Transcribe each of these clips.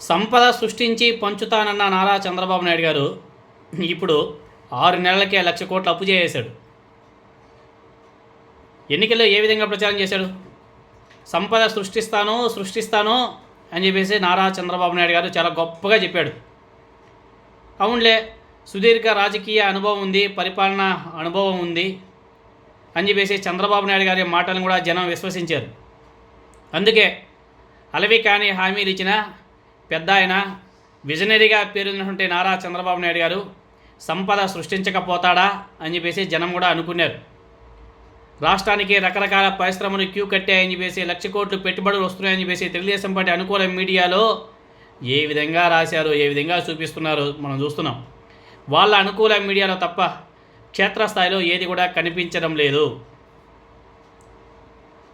సంపద సృష్టించి పంచుతానన్న నారా చంద్రబాబు నాయుడు గారు ఇప్పుడు ఆరు నెలలకే లక్ష కోట్లు అప్పు చేసేశాడు. ఎన్నికల్లో ఏ విధంగా ప్రచారం చేశాడు? సంపద సృష్టిస్తాను సృష్టిస్తాను అని చెప్పేసి నారా చంద్రబాబు నాయుడు గారు చాలా గొప్పగా చెప్పాడు. అవునులే సుదీర్ఘ రాజకీయ అనుభవం ఉంది పరిపాలన అనుభవం ఉంది అని చెప్పేసి చంద్రబాబు నాయుడు గారి మాటలను కూడా జనం విశ్వసించారు. అందుకే అలవి కాని హామీలు ఇచ్చిన పెద్ద ఆయన విజనరీగా పేరున్నటువంటి నారా చంద్రబాబు నాయుడు గారు సంపద సృష్టించకపోతాడా అని చెప్పేసి జనం కూడా అనుకున్నారు. రాష్ట్రానికి రకరకాల పరిశ్రమలు క్యూ కట్టాయని చెప్పేసి లక్ష కోట్లు పెట్టుబడులు వస్తున్నాయని చెప్పేసి తెలుగుదేశం పార్టీ అనుకూల మీడియాలో ఏ విధంగా రాశారు ఏ విధంగా చూపిస్తున్నారో మనం చూస్తున్నాం. వాళ్ళ అనుకూల మీడియాలో తప్ప క్షేత్రస్థాయిలో ఏది కూడా కనిపించడం లేదు.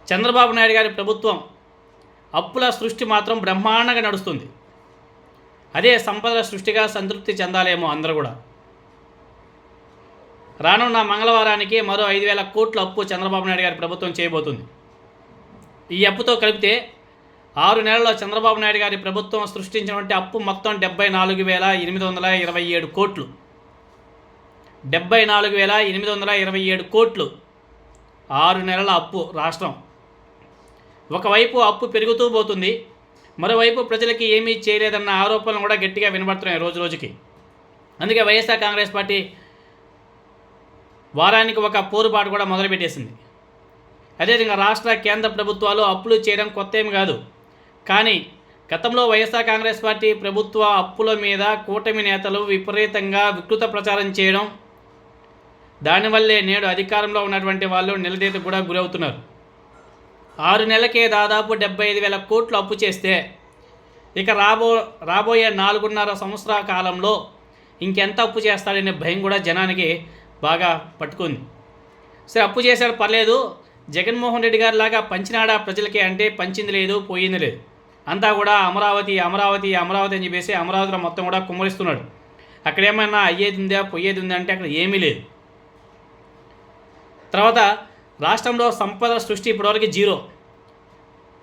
చంద్రబాబు నాయుడు గారి ప్రభుత్వం అప్పుల సృష్టి మాత్రం బ్రహ్మాండంగా నడుస్తుంది. అదే సంపద సృష్టిగా సంతృప్తి చెందాలేమో అందరూ కూడా. రానున్న మంగళవారానికి మరో ఐదు వేల కోట్ల అప్పు చంద్రబాబు నాయుడు గారి ప్రభుత్వం చేయబోతుంది. ఈ అప్పుతో కలిపితే ఆరు నెలల్లో చంద్రబాబు నాయుడు గారి ప్రభుత్వం సృష్టించినటువంటి అప్పు మొత్తం డెబ్బై నాలుగు వేల ఎనిమిది వందల ఇరవై ఏడు కోట్లు. డెబ్బై నాలుగు వేల ఎనిమిది వందల ఇరవై ఏడు కోట్లు ఆరు నెలల అప్పు రాష్ట్రం. ఒకవైపు అప్పు పెరుగుతూ పోతుంది మరోవైపు ప్రజలకి ఏమీ చేయలేదన్న ఆరోపణలు కూడా గట్టిగా వినబడుతున్నాయి రోజు రోజుకి. అందుకే వైఎస్ఆర్ కాంగ్రెస్ పార్టీ వారానికి ఒక పోరుబాటు కూడా మొదలుపెట్టేసింది. అదేవిధంగా రాష్ట్ర కేంద్ర ప్రభుత్వాలు అప్పులు చేయడం కొత్త ఏమి కాదు. కానీ గతంలో వైఎస్ఆర్ కాంగ్రెస్ పార్టీ ప్రభుత్వ అప్పుల మీద కూటమి నేతలు విపరీతంగా వికృత ప్రచారం చేయడం దానివల్లే నేడు అధికారంలో ఉన్నటువంటి వాళ్ళు నిలదీతకు కూడా గురవుతున్నారు. ఆరు నెలలకే దాదాపు డెబ్బై ఐదు వేల కోట్లు అప్పు చేస్తే ఇక రాబో రాబోయే నాలుగున్నర సంవత్సరాల కాలంలో ఇంకెంత అప్పు చేస్తాడనే భయం కూడా జనానికి బాగా పట్టుకుంది. సరే అప్పు చేశాడు పర్లేదు. జగన్మోహన్ రెడ్డి గారి లాగా పంచినాడా ప్రజలకి అంటే పంచింది లేదు పోయింది లేదు. అంతా కూడా అమరావతి అమరావతి అమరావతి అని చెప్పేసి అమరావతిలో మొత్తం కూడా కుమ్మరిస్తున్నాడు. అక్కడ ఏమైనా అయ్యేది ఉందా పోయేది ఉందా అంటే అక్కడ ఏమీ లేదు. తర్వాత రాష్ట్రంలో సంపద సృష్టి ఇప్పటివరకు జీరో.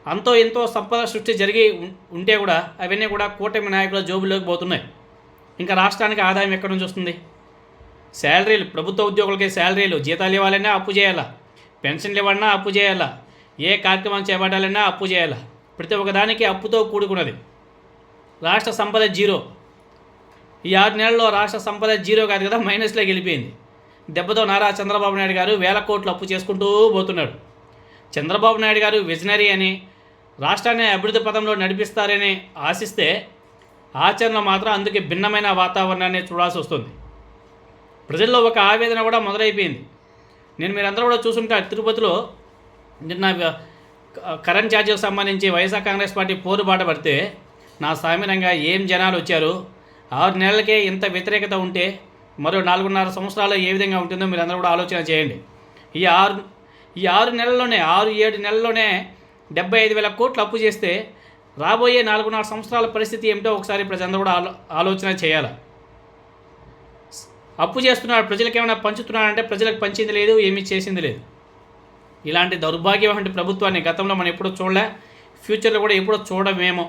అంతో ఎంతో సంపద సృష్టి జరిగి ఉంటే కూడా అవన్నీ కూడా కూటమి నాయకుల జోబులోకి పోతున్నాయి. ఇంకా రాష్ట్రానికి ఆదాయం ఎక్కడి నుంచి వస్తుంది? శాలరీలు ప్రభుత్వ ఉద్యోగులకి శాలరీలు జీతాలు ఇవ్వాలన్నా అప్పు చేయాలా? పెన్షన్లు ఇవ్వాలన్నా అప్పు చేయాలా? ఏ కార్యక్రమం చేపట్టాలన్నా అప్పు చేయాలా? ప్రతి ఒక్కదానికి అప్పుతో కూడుకున్నది. రాష్ట్ర సంపద జీరో. ఈ ఆరు నెలల్లో రాష్ట్ర సంపద జీరో కాదు కదా మైనస్లోకి వెళ్ళిపోయింది. దెబ్బతో నారా చంద్రబాబు నాయుడు గారు వేల కోట్లు అప్పు చేసుకుంటూ పోతున్నాడు. చంద్రబాబు నాయుడు గారు విజనరీ అని రాష్ట్రాన్ని అభివృద్ధి పదంలో నడిపిస్తారని ఆశిస్తే ఆచరణ మాత్రం అందుకే భిన్నమైన వాతావరణాన్ని చూడాల్సి వస్తుంది. ప్రజల్లో ఒక ఆవేదన కూడా మొదలైపోయింది. నేను మీరందరూ కూడా చూసుంటారు తిరుపతిలో నిన్న క- కరెంట్ ఛార్జీకి సంబంధించి వైఎస్ఆర్ కాంగ్రెస్ పార్టీ పోరుబాట పడితే నా సామిరంగా ఏం జనాలు వచ్చారు? ఆరు నెలలకే ఇంత వ్యతిరేకత ఉంటే మరో నాలుగున్నర సంవత్సరాలు ఏ విధంగా ఉంటుందో మీరు అందరూ కూడా ఆలోచన చేయండి. ఈ ఆరు ఈ ఆరు నెలల్లోనే ఆరు ఏడు నెలల్లోనే డెబ్బై ఐదు వేల కోట్లు అప్పు చేస్తే రాబోయే నాలుగున్నర సంవత్సరాల పరిస్థితి ఏమిటో ఒకసారి ప్రజలందరూ కూడా ఆలో ఆలోచన చేయాలి. అప్పు చేస్తున్నారు ప్రజలకు ఏమైనా పంచుతున్నారంటే ప్రజలకు పంచింది లేదు ఏమీ చేసింది లేదు. ఇలాంటి దౌర్భాగ్యమైన ప్రభుత్వాన్ని గతంలో మనం ఎప్పుడూ చూడలే ఫ్యూచర్లో కూడా ఎప్పుడూ చూడమేమో.